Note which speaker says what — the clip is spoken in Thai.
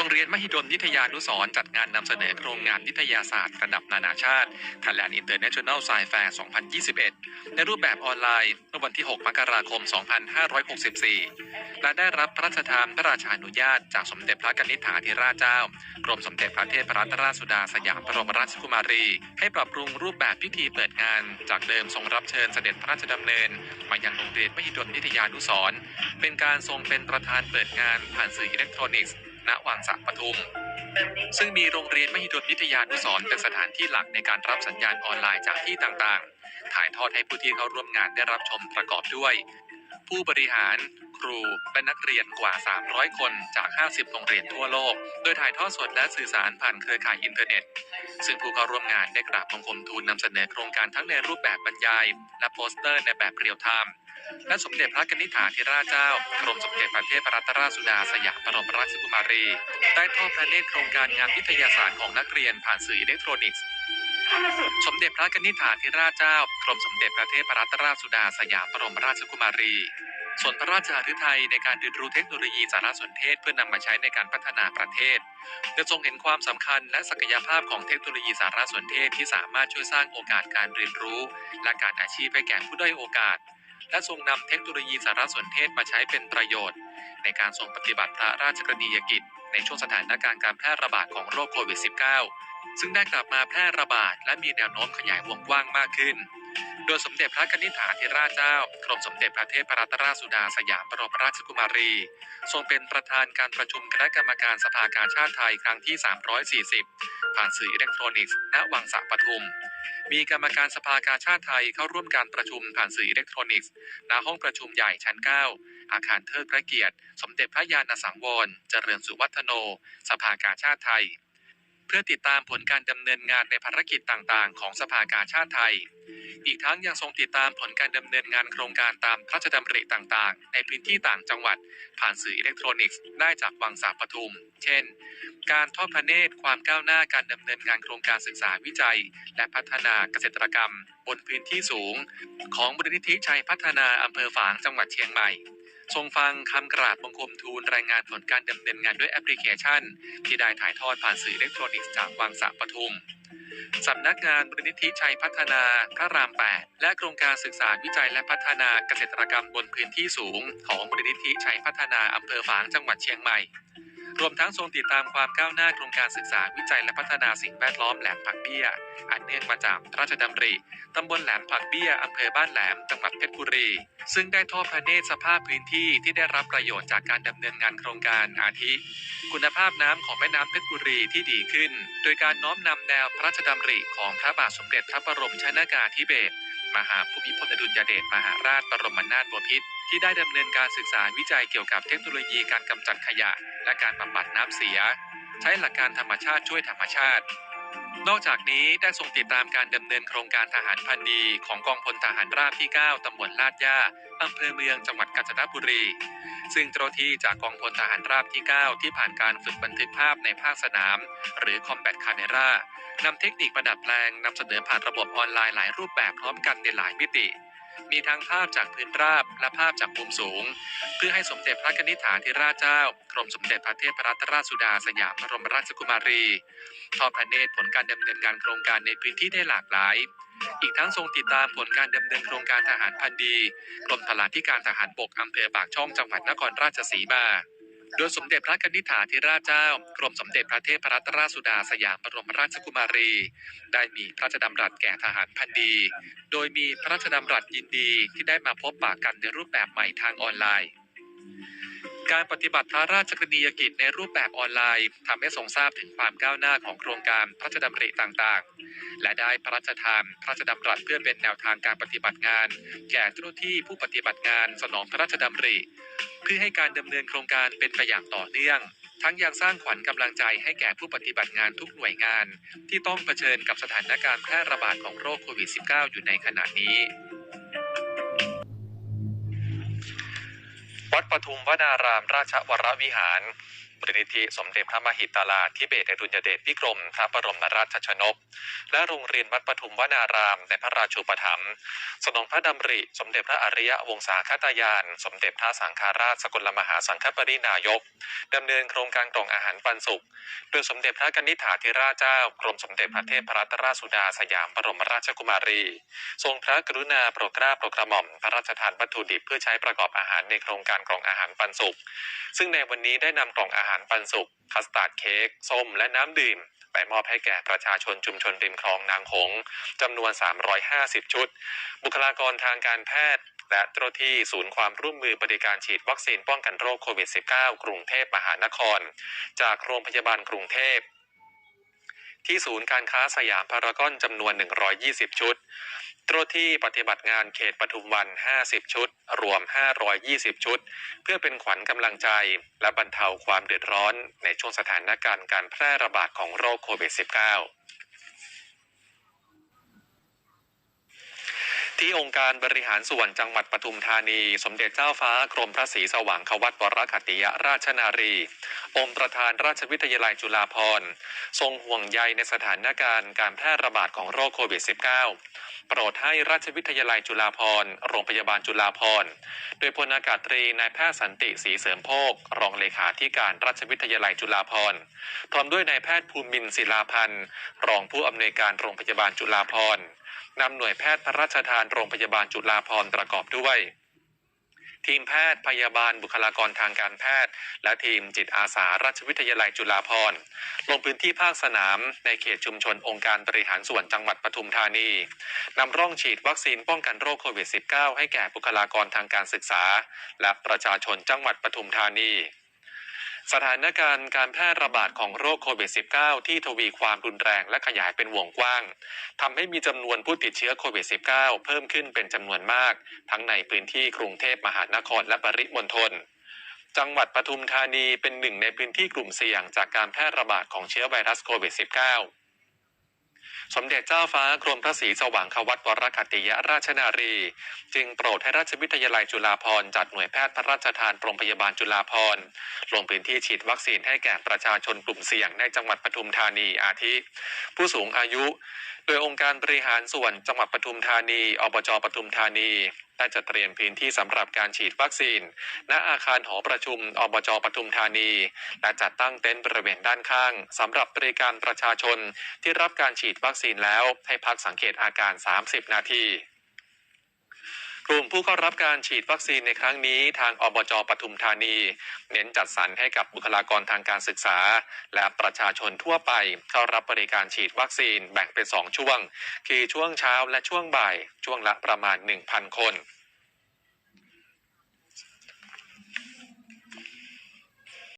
Speaker 1: โรงเรียนมหิดลนิทยานุสรจัดงานนำเสนอโครงงานวิทยาศาสตร์ระดับนานาชาติ Thailand International Science Fair 2021 ในรูปแบบออนไลน์เมื่อวันที่ 6 มกราคม 2564 และได้รับพระราชทานพระราชานุญาต จากสมเด็จพระกนิษฐาธิราชเจ้า กรมสมเด็จพระเทพรัตนราชสุดาสยามบรมราชกุมารี ให้ปรับปรุงรูปแบบพิธีเปิดงาน จากเดิมทรงรับเชิญเสด็จพระราชดำเนิน มายังโรงเรียนมหิดลนิทยานุสรเป็นการทรงเป็นประธานเปิดงานผ่านสื่ออิเล็กทรอนิกส์ ณวังสระปทุม ซึ่งมีโรงเรียนมหิดลวิทยานุสรเป็นสถานที่หลักในการรับสัญญาณออนไลน์จากที่ต่างๆ ถ่ายทอดให้ผู้ที่เข้าร่วมงานได้รับชมประกอบด้วย ผู้บริหาร ครู และนักเรียนกว่า 300 คนจาก 50 โรงเรียนทั่วโลก โดยถ่ายทอดสดและสื่อสารผ่านเครือข่ายอินเทอร์เน็ต ซึ่งผู้เข้าร่วมงานได้กราบบังคมทูลนำเสนอโครงการทั้งในรูปแบบบรรยาย และโปสเตอร์ในแบบเรียลไทม์ และสมเด็จพระกนิษฐาธิราชเจ้ากรมสมเด็จพระเทพรัตนราชสุดาสยามบรมราชกุมารี ได้ทอดพระเนตรโครงการงานวิทยาศาสตร์ของนักเรียนผ่านสื่ออิเล็กทรอนิกส์ สมเด็จพระกนิษฐาธิราชเจ้ากรมสมเด็จพระเทพรัตนราชสุดาสยามบรมราชกุมารีส่วนพระราชาฤทัยในการเรียนรู้เทคโนโลยีสารสนเทศเพื่อนำมาใช้ในการพัฒนาประเทศจะทรงเห็นความสำคัญและศักยภาพของเทคโนโลยีสารสนเทศที่สามารถช่วยสร้างโอกาสการเรียนรู้ และการอาชีพให้แก่ผู้ด้อยโอกาส และทรงนำเทคโนโลยีสารสนเทศมาใช้เป็นประโยชน์ ในการทรงปฏิบัติพระราชกรณียกิจ ในช่วงสถานการณ์การแพร่ระบาดของโรคโควิด -19 ซึ่งได้กลับมาแพร่ระบาดและมีแนวโน้มขยายวงกว้างมากขึ้น โดยสมเด็จพระกนิษฐาธิราชเจ้ากรมสมเด็จพระเทพรัตนราชสุดาสยามบรมราชกุมารี ทรงเป็นประธานการประชุมคณะกรรมการสภากาชาติไทยครั้งที่ 340 ผ่านสื่ออิเล็กทรอนิกส์ณวังสระปทุม มีกรรมการสภากาชาติไทยเข้าร่วมการประชุมผ่านสื่ออิเล็กทรอนิกส์ณห้องประชุมใหญ่ชั้น 9 อาคารเทิดพระเกียรติ สมเด็จพระยาณสังวร เจริญสุวัฒโน สภากาชาติไทย เพื่อติดตามผลการดำเนินงานในภารกิจต่างๆ ของสภากาชาติไทย อีกทั้งยังทรงติดตามผลการดำเนินงานโครงการตามพระราชดำริต่างๆ ในพื้นที่ต่างจังหวัด ผ่านสื่ออิเล็กทรอนิกส์ได้จากวังสาปทุม เช่น การทอดพระเนตรความก้าวหน้าการดำเนินงานโครงการศึกษาวิจัย และพัฒนาเกษตรกรรม บนพื้นที่สูง ของมูลนิธิชัยพัฒนาอำเภอฝางจังหวัดเชียงใหม่ ทรงฟังคำกราบบังคมทูลรายงานผลการดำเนินงานด้วยแอปพลิเคชัน ที่ได้ถ่ายทอดผ่านสื่ออิเล็กทรอนิกส์จากวังสระปทุมสำนักงานบรินิธิชัยพัฒนาพระราม 8 และโครงการศึกษาวิจัยและพัฒนาเกษตรกรรมบนพื้นที่สูง ของบรินิธิชัยพัฒนาอำเภอฝางจังหวัดเชียงใหม่ รวมทั้งทรงติดตามความก้าวหน้าโครงการศึกษาวิจัยและพัฒนาสิ่งแวดล้อมแหลมผักเบี้ย อันเนื่องมาจากพระราชดำริ ตำบลแหลมผักเบี้ย อำเภอบ้านแหลม จังหวัดเพชรบุรี ซึ่งได้ทอดพระเนตรสภาพพื้นที่ที่ได้รับประโยชน์จากการดำเนินงานโครงการอาทิ คุณภาพน้ำของแม่น้ำเพชรบุรีที่ดีขึ้น โดยการน้อมนำแนวพระราชดำริของพระบาทสมเด็จพระบรมชนากาธิเบศรมหาภูมิพลอดุลยเดชมหาราชบรมนาถบพิตร ที่ได้ดำเนินการศึกษาวิจัยเกี่ยวกับเทคโนโลยีการกำจัดขยะ และการบำบัดน้ำเสีย ใช้หลักการธรรมชาติช่วยธรรมชาติ นอกจากนี้ได้ทรงติดตามการดำเนินโครงการทหารพันดีของกองพลทหารราบที่ 9 ตำบลลาดย่าอำเภอเมืองจังหวัดกาญจนบุรี ซึ่งเจ้าที่จากกองพลทหารราบที่ 9 ที่ผ่านการฝึกบันทึกภาพในภาคสนาม หรือ Combat Camera นำเทคนิคประดับแปลงนำเสนอผ่านระบบออนไลน์หลายรูปแบบพร้อมกันในหลายมิติ มีทั้งภาพจากพื้นราบและภาพจากมุมสูง เพื่อให้สมเด็จพระนิษฐาธิราชเจ้ากรมสมเด็จพระเทพรัตนราชสุดาสยามบรมราชกุมารีทอดพระเนตรผลการดำเนินงานโครงการในพื้นที่ได้หลากหลาย อีกทั้งทรงติดตามผลการดำเนินโครงการทหารพันดีกรมพลาธิการทหารบกอำเภอปากช่องจังหวัดนครราชสีมา โดยสมเด็จพระกนิษฐาธิราชเจ้ากรมสมเด็จพระเทพรัตนราชสุดาสยามบรมราชกุมารี ได้มีพระราชดำรัสแก่ทหารพันดี โดยมีพระราชดำรัสยินดีที่ได้มาพบปะกันในรูปแบบใหม่ทางออนไลน์ การปฏิบัติพระราชกรณียกิจในรูปแบบออนไลน์ทำให้ทรงทราบถึงความก้าวหน้าของโครงการพระราชดำริต่างๆ และได้พระราชทานพระราชดำรัสเพื่อเป็นแนวทางการปฏิบัติงาน แก่เจ้าหน้าที่ผู้ปฏิบัติงานสนองพระราชดำริ เพื่อให้การดำเนินโครงการเป็นไปอย่างต่อเนื่อง ทั้งยังสร้างขวัญกำลังใจให้แก่ผู้ปฏิบัติงานทุกหน่วยงาน ที่ต้องเผชิญกับสถานการณ์แพร่ระบาดของโรคโควิด -19 อยู่ในขณะนี้ วัดปทุมวนารามราชวรวิหาร มูลนิธิสมเด็จพระมหิตลาธิเบศอดุลยเดชพิกรมพระบรมราชชนก และโรงเรียนวัดปทุมวนาราม ในพระราชูปถัมภ์สนองพระดำริ สมเด็จพระอริยวงศาคตายาน สมเด็จพระสังฆราชสกลมหาสังฆปรินายกดำเนินโครงการกล่องอาหารปันสุข โดยสมเด็จพระกนิษฐาธิราชเจ้ากรมสมเด็จพระเทพรัตนราชสุดาสยามบรมราชกุมารี ทรงพระกรุณาโปรดเกล้าโปรดกระหม่อมพระราชทานวัตถุดิบเพื่อใช้ประกอบอาหารในโครงการกล่องอาหารปันสุข ซึ่งในวันนี้ได้นำกล่องอาหารหารปันสุขคัสตาร์ดเค้กส้มและน้ำดื่ม ไปมอบให้แก่ประชาชนชุมชนริมคลองนางหงจำนวน 350 ชุด บุคลากรทางการแพทย์และเจ้าที่ศูนย์ความร่วมมือบริการฉีดวัคซีนป้องกันโรคโควิด -19 กรุงเทพมหานคร จากโรงพยาบาลกรุงเทพ ที่ศูนย์การค้าสยามพารากอนจำนวน 120 ชุด เจ้าที่ปฏิบัติงานเขตปทุมวัน 50 ชุด รวม 520 ชุด เพื่อเป็นขวัญกำลังใจ และบรรเทาความเดือดร้อนในช่วงสถานการณ์การแพร่ระบาดของโรคโควิด -19 ที่องค์การบริหารส่วนจังหวัดปทุมธานี สมเด็จเจ้าฟ้ากรมพระศรีสว่างควัตวรคัติยราชนารี องค์ประธานราชวิทยาลัยจุฬาภรณ์ทรงห่วงใยในสถานการณ์การแพร่ระบาดของโรคโควิด -19 โปรดให้ราชวิทยาลัยจุฬาภรณ์โรงพยาบาลจุฬาภรณ์โดยพลอากาศตรีนายแพทย์สันติศรีเสริมโภครองเลขาธิการราชวิทยาลัยจุฬาภรณ์พร้อมด้วยนายแพทย์ภูมินศิลาพันธ์รองผู้อำนวยการโรงพยาบาลจุฬาภรณ์นำหน่วยแพทย์พระราชทานโรงพยาบาลจุฬาภรณ์ประกอบด้วย ทีมแพทย์พยาบาลบุคลากรทางการแพทย์ และทีมจิตอาสาราชวิทยาลัยจุฬาภรณ์ลงพื้นที่ภาคสนามในเขตชุมชนองค์การบริหารส่วนจังหวัดปทุมธานีนำร่องฉีดวัคซีนป้องกันโรคโควิด -19 ให้แก่บุคลากรทางการศึกษา และประชาชนจังหวัดปทุมธานี สถานการณ์การแพร่ระบาดของโรคโควิด -19 ที่ทวีความรุนแรงและขยายเป็นวงกว้างทำให้มีจำนวนผู้ติดเชื้อโควิด -19 เพิ่มขึ้นเป็นจำนวนมาก ทั้งในพื้นที่กรุงเทพมหานครและปริมณฑลจังหวัดปทุมธานีเป็นหนึ่งในพื้นที่กลุ่มเสี่ยงจากการแพร่ระบาดของเชื้อไวรัสโควิด -19 สมเด็จเจ้าฟ้ากรมพระศรีสว่างควัตวรคัตติยราชนารี จึงโปรดให้ราชวิทยาลัยจุฬาภรณ์จัดหน่วยแพทย์พระราชทานโรงพยาบาลจุฬาภรณ์ลงพื้นที่ฉีดวัคซีนให้แก่ประชาชนกลุ่มเสี่ยงในจังหวัดปทุมธานีอาทิ ผู้สูงอายุ โดยองค์การบริหารส่วนจังหวัดปทุมธานีอบจปทุมธานี ได้จัดเตรียมพื้นที่สำหรับการฉีดวัคซีน ณอาคารหอประชุมอบจปทุมธานี และจัดตั้งเต็นท์บริเวณด้านข้างสำหรับบริการประชาชนที่รับการฉีดวัคซีนแล้วให้พักสังเกตอาการ 30 นาที กลุ่มผู้เข้ารับการฉีดวัคซีนในครั้งนี้ทางอบจปทุมธานี เน้นจัดสรรให้กับบุคลากรทางการศึกษา และประชาชนทั่วไปเข้ารับบริการฉีดวัคซีนแบ่งเป็น 2 ช่วง คือช่วงเช้าและช่วงบ่าย ช่วงละประมาณ 1,000 คน